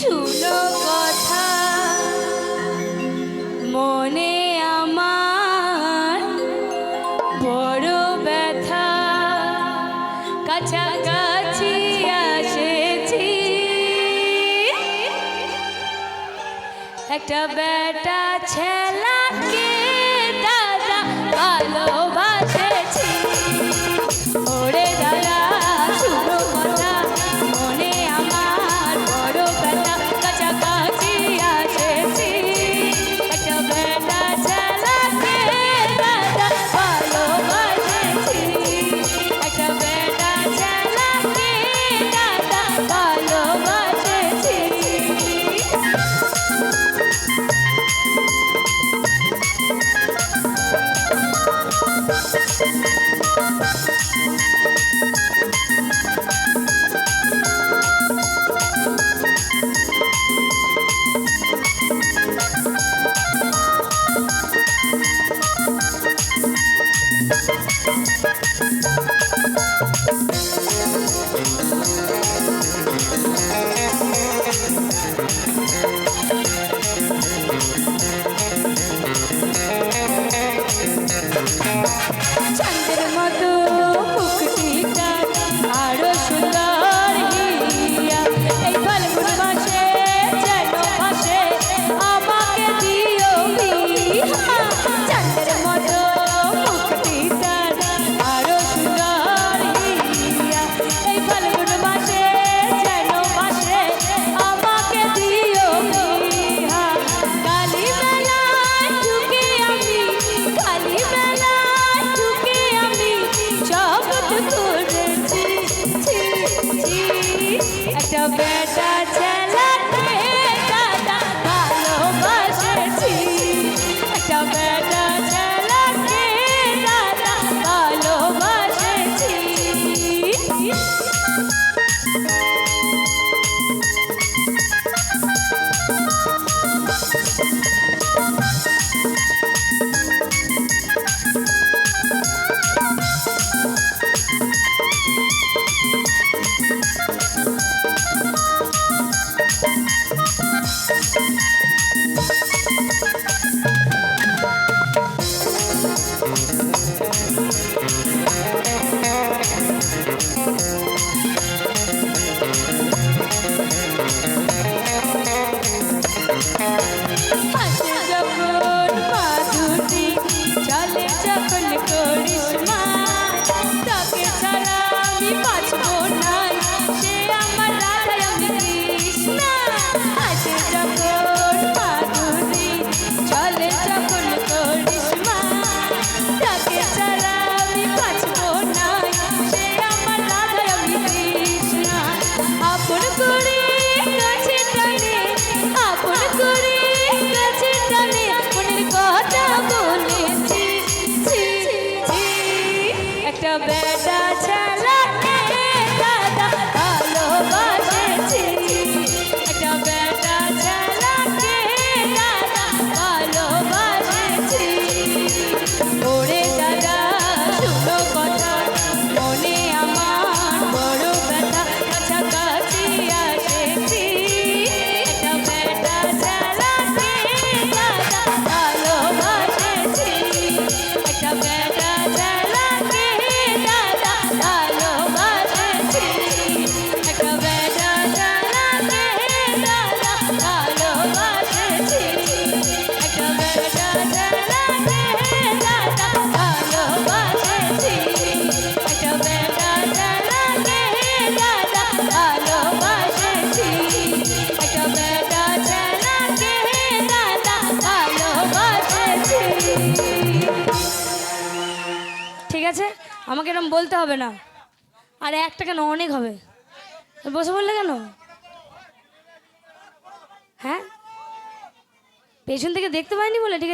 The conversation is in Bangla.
শুনো কথা। মনে আমার বড় ব্যথা। কাছাকাছি একটা বেটা ছেলাকে দাদা ভালোবাসা। আমাকে এরকম বলতে হবে না। আর একটা কেন? অনেক হবে। বসে বললে কেন? হ্যাঁ? পেছন থেকে দেখতে পাইনি বলে? ঠিক